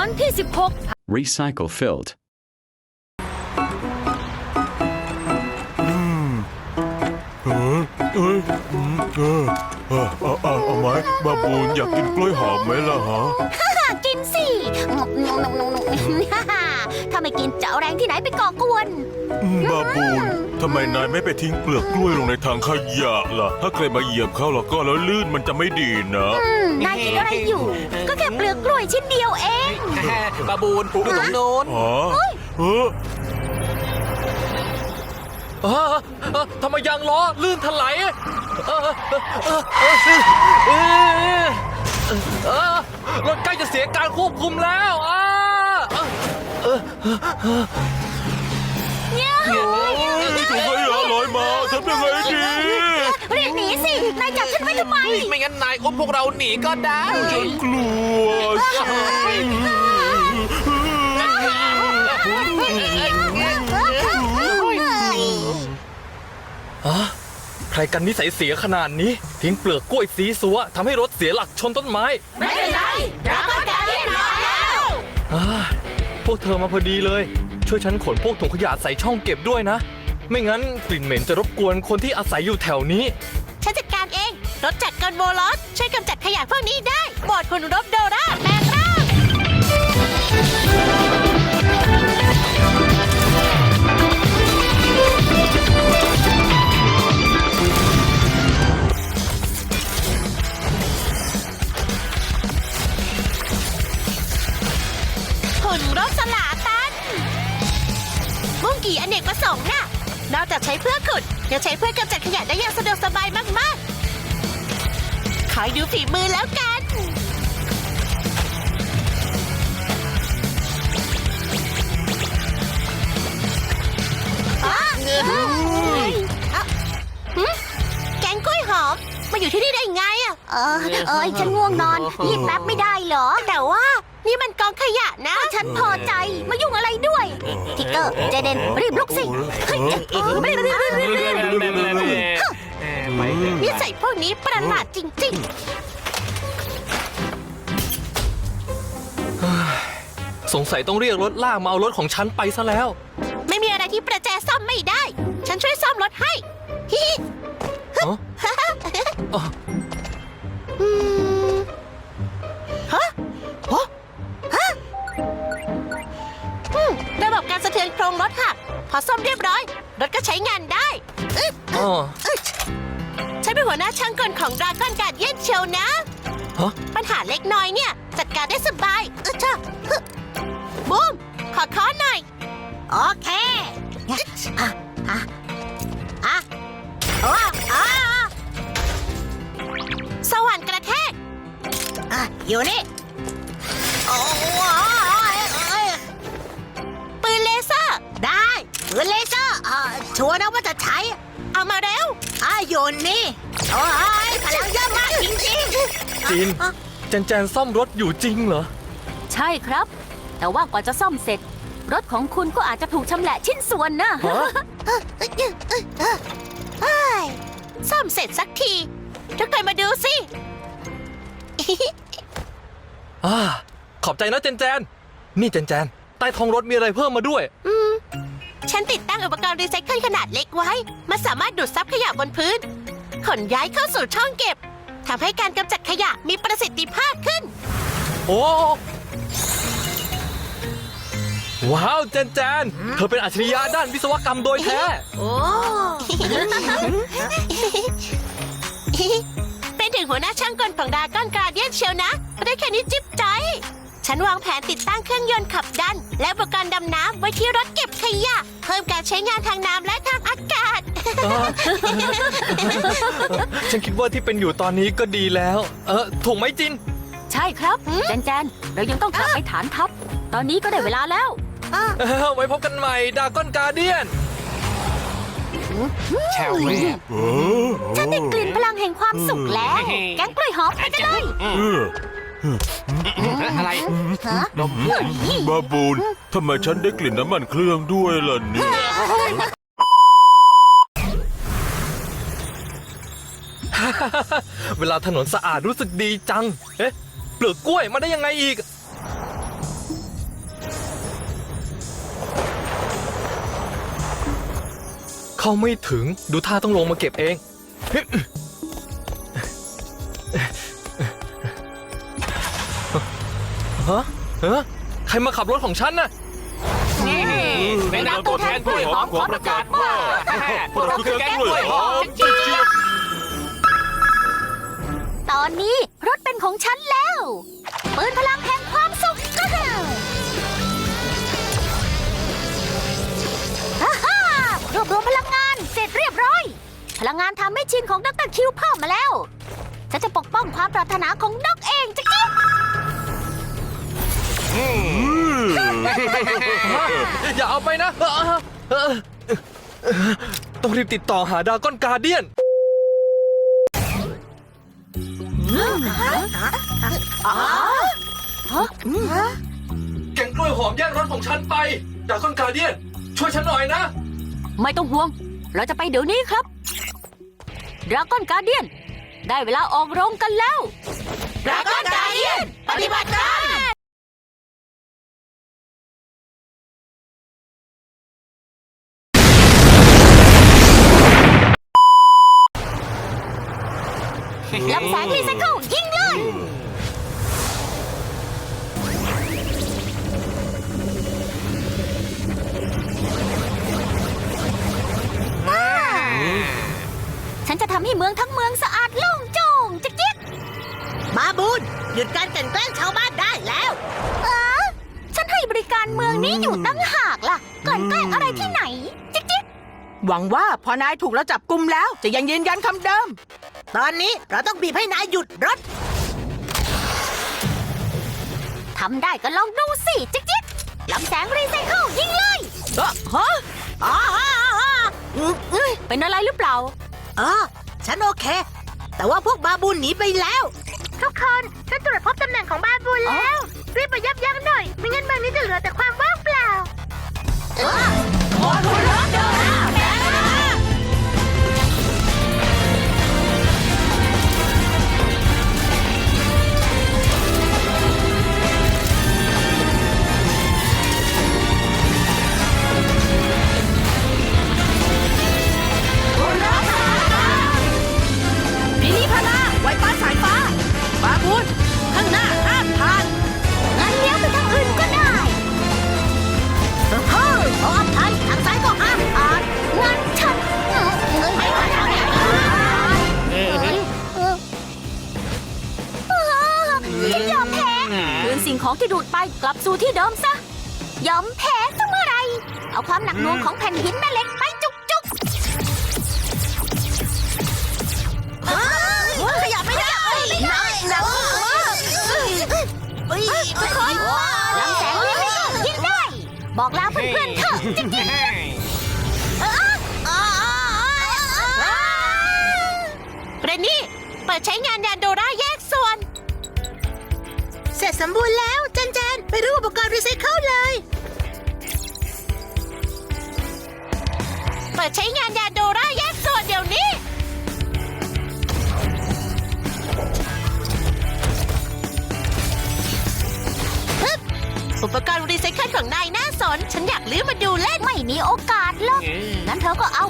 อนที่ 16 Recycle filled. เออเอ้ยอืมเออเออเอาเอาเอาไหมบาบูนอยากกินกล้วยหอมไหมล่ะฮะ กินสิถ้าไม่กินจะเอาแรงที่ไหนไปก่อกวนอืมบาบูนทำไมนายไม่ไปทิ้งเปลือกกล้วยลงในถังขยะล่ะ ถ้าใครมาเหยียบเข้าแล้วก็แล้วลื่นมันจะไม่ดีนะ อืมนายคิดอะไรอยู่ ก็แค่เปลือกกล้วยชิ้นเดียวเอง บาบูนอยู่ตรงโน้นอ๋อเออเออเออทำไมยางล้อลื่นถลายเออเออเออเออเออเออรถใกล้จะเสียการควบคุมแล้วอ่าเออ ถุงขยะลอยมาทำยังไงดี เรีบหนีสิ นายจับฉันไว้ทำไม ไม่งั้นนายอุ้มพวกเราหนีก็ได้ฉันกลัวใช่ใครกันนิสัยเสียขนาดนี้ ทิ้งเปลือกกล้วยสีสัวทำให้รถเสียหลักชนต้นไม้ ไม่เป็นไรเราก็จะเรียบร้อยแล้ว พวกเธอมาพอดีเลย ช่วยฉันขนพวกถุงขยะใส่ช่องเก็บด้วยนะ ไม่งั้นกลิ่นเหม็นจะรบกวนคนที่อาศัยอยู่แถวนี้ ฉันจัดการเอง รถจัดกันโบลอสช่วยกำจัดขยะพวกนี้ได้บอดคุณรบโดราแปลงร่าง หุ่นรถสลาตันบุ้งกี่อเนกประสงค์น่ะ นอกจากใช้เพื่อขุด ยังใช้เพื่อกำจัดขยะได้อย่างสะดวกสบายมากๆคอยดูฝีมือแล้วกันอะอะหึแกงกล้วยหอม มาอยู่ที่นี่ได้ไงอะ เออเอ้ยฉันง่วงนอนรีบแป๊บไม่ได้เหรอ แต่ว่า นี่มันกองขยะนะ ฉันพอใจ มายุ่งอะไรด้วย ทิกเกอร์เจเดนรีบลุกสิเฮ้ยเออรีบรีบรีบรีบรีบนิสัยพวกนี้ประหลาดจริง สงสัยต้องเรียกรถลากมาเอารถของฉันไปซะแล้ว ๆ ไม่มีอะไรที่ประแจซ่อมไม่ได้ ฉันช่วยซ่อมรถให้ฮิฮิฮะอ๋อ อืม รียบร้อย รถก็ใช้งานได้อึ๊บอ๋ออึ๊บฉันเป็นหัวหน้าช่างกลของดราก้อนการเย็นเชียวนะ ฮะปัญหาเล็กน้อยเนี่ย จัดการได้สบายเออเชอะฮึบูมขอค้อนหน่อย โอเคอะอะอะโอ้อะสวรรค์กระแทก อะอยู่นี่ ชัวร์นะว่าจะใช้ เอามาเร็วอะอยู่นี่ โอ้ยพลังเยอะมากจริงๆจีนแจนแจนซ่อมรถอยู่จริงเหรอ ใช่ครับ แต่ว่ากว่าจะซ่อมเสร็จ รถของคุณก็อาจจะถูกชำแหละชิ้นส่วนนะฮะ เฮ้ยซ่อมเสร็จสักทีทุกคนมาดูสิ อ่า ขอบใจนะแจนแจน นี่แจนแจน ใต้ท้องรถมีอะไรเพิ่มมาด้วย อื มฉันติดตั้งอุปกรณ์รีไซเคิลขนาดเล็กไว้ มันสามารถดูดซับขยะบนพื้น ขนย้ายเข้าสู่ช่องเก็บทำให้การกำจัดขยะมีประสิทธิภาพขึ้น โอ้ ว้าวแจนแจนเธอเป็นอัจฉริยะด้านวิศวกรรมโดยแท้ โอ้ เป็นถึงหัวหน้าช่างกลของดราก้อนการเดียนเชียวนะไม่ได้แค่นี้จิ๊บใจ ฉันวางแผนติดตั้งเครื่องยนต์ขับดัน และอุปกรณ์ดำน้ำไว้ที่รถเก็บขยะ เพิ่มการใช้งานทางน้ำและทางอากาศ ฉันคิดว่าที่เป็นอยู่ตอนนี้ก็ดีแล้ว เออถูกไหมจิน ใช่ครับหืมแจนแจนเรายังต้องกลับไปฐานทัพ ตอนนี้ก็ได้เวลาแล้ว เออไว้พบกันใหม่ดากอนการเดียน แชวแม่เออฉันได้กลิ่นพลังแห่งความสุขแล้ว แกงกล้วยหอมไปกันเลย เออ อะไรนมเพื่อนบาบูนทำไมฉันได้กลิ่นน้ำมันเครื่องด้วยล่ะเนี่ยเวลาถนนสะอาดรู้สึกดีจัง เอ๊ะเปลือกกล้วยมาได้ยังไงอีก เข้าไม่ถึงดูท่าต้องลงมาเก็บเอง ฮะฮะใครมาขับรถของฉันน่ะ นี่เป็นนามตัวแทนกล้วยหอมขอประกาศว่าพวกเราคือแก๊งกล้วยหอมตอนนี้รถเป็นของฉันแล้วปืนพลังแห่งความสุขก็คือฮ่าฮ่ารวบรวมพลังงานเสร็จเรียบร้อย พลังงานทำให้ชินของดรคิวเพิ่มมาแล้วฉันจะปกป้องความปรารถนาของดกเองจะกิ๊บ อย่าเอาไปนะเออเออเออต้องรีบติดต่อหาดราก้อนการเดียน แกงกล้วยหอมแย่งรถของฉันไปดราก้อนการเดียน ช่วยฉันหน่อยนะ ไม่ต้องห่วง เราจะไปเดี๋ยวนี้ครับดราก้อนการเดียน ได้เวลาออกโรงกันแล้ว ดราก้อนการเดียน ปฏิบัติการ ลำแสงรีไซเคิลยิงเลยฉันจะทำให้เมืองทั้งเมืองสะอาดโล่งโจ่งจิ๊กจิ๊กมาบูนหยุดการกลั่นแกล้งชาวบ้านได้แล้ว เออ ฉันให้บริการเมืองนี้อยู่ตั้งหากล่ะกลั่นแกล้งอะไรที่ไหน จิ๊กจิ๊กหวังว่าพอนายถูกแล้วจับกลุ่มแล้ว จะยังยืนยันคำเดิม ตอนนี้เราต้องบีบให้นายหยุดรถ ทำได้ก็ลองดูสิจิ๊กจิ๊กลำแสงรีไซเคิลยิงเลยเออฮะอ๋ออ๋ออ๋ออืมเอ้ยเป็นอะไรหรือเปล่า อ๋อฉันโอเค แต่ว่าพวกบาบูนหนีไปแล้ว ทุกคน ฉันตรวจพบตำแหน่งของบาบูนแล้ว รีบไปยับยั้งหน่อย ไม่งั้นเมืองนี้จะเหลือแต่ความว่างเปล่ามิ ที่ดูดไปกลับสู่ที่เดิมซะ ยอมแพ้ซะเมื่อไหรเอาความหนักหน่วงของแผ่นหินแม่เหล็กไปจุกจุกขยับไม่ได้หนักหนักเฮ้ยทุกคนลำแสงนี้ไม่ต้องยิงได้ บอกลาเพื่อนๆเถอะจิ๊กจิ๊กเรนนี่ เปิดใช้งานยานโดราแยกส่วน เสร็จสมบูรณ์แล้วเจนเจน ไปรู้อุปกรณ์รีไซเคิลเลย เปิดใช้งานยานโดราแยกส่วนเดี๋ยวนี้ ฮึบอุปกรณ์รีไซเคิลของนายน่าสน ฉันอยากลื้อมาดูเล่น ไม่มีโอกาสหรอก งั้นเธอก็เอา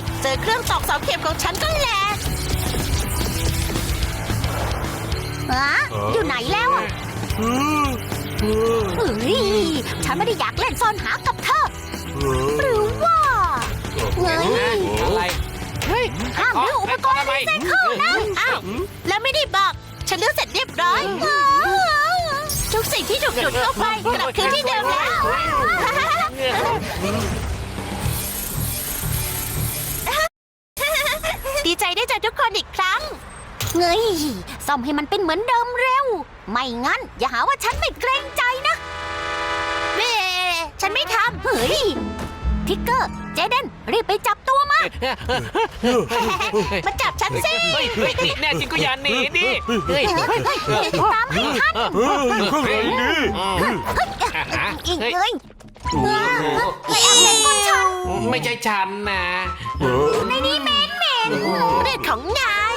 ก เจอเครื่องตอกเสาเข็มของฉันก็แหลกฮะอยู่ไหนแล้วอะเออเออเฮ้ยฉันไม่ได้อยากเล่นซ่อนหากับเธอเออหรือว่าเงยอะไรเฮ้ยห้ามดื้ออุปกรณ์รีไซเคิลนะอ้าวแล้วไม่ได้บอก ฉันเลือกเสร็จเรียบร้อยทุกสิ่งที่ถูกดูดเข้าไปกลับคืนที่เดิมแล้ว ดีใจได้เจอทุกคนอีกครั้ง เงยซ่อมให้มันเป็นเหมือนเดิมเร็ว ไม่งั้น อย่าหาว่าฉันไม่เกรงใจนะแม่ฉันไม่ทเฮ้ยทิกเกอร์ เจเดนรีบไปจับตัวมาำมาจับฉันสิเฮ้ยเฮ้ยนี่แน่จริงก็อย่าหนีดิเฮ้ยเฮ้ยเฮ้ยตามให้ทันเอออยู่ข้างหลังนี่อีกเฮ้ยเลยเฮ้ยแอบเล่นก้นฉันไม่ใช่ฉันนะเออในนี้เหม็นเหม็น งเรื่องของนาย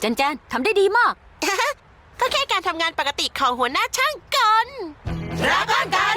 เจนเจนทำได้ดีมาก ก็แค่การทำงานปกติของหัวหน้าช่างกลดราก้อน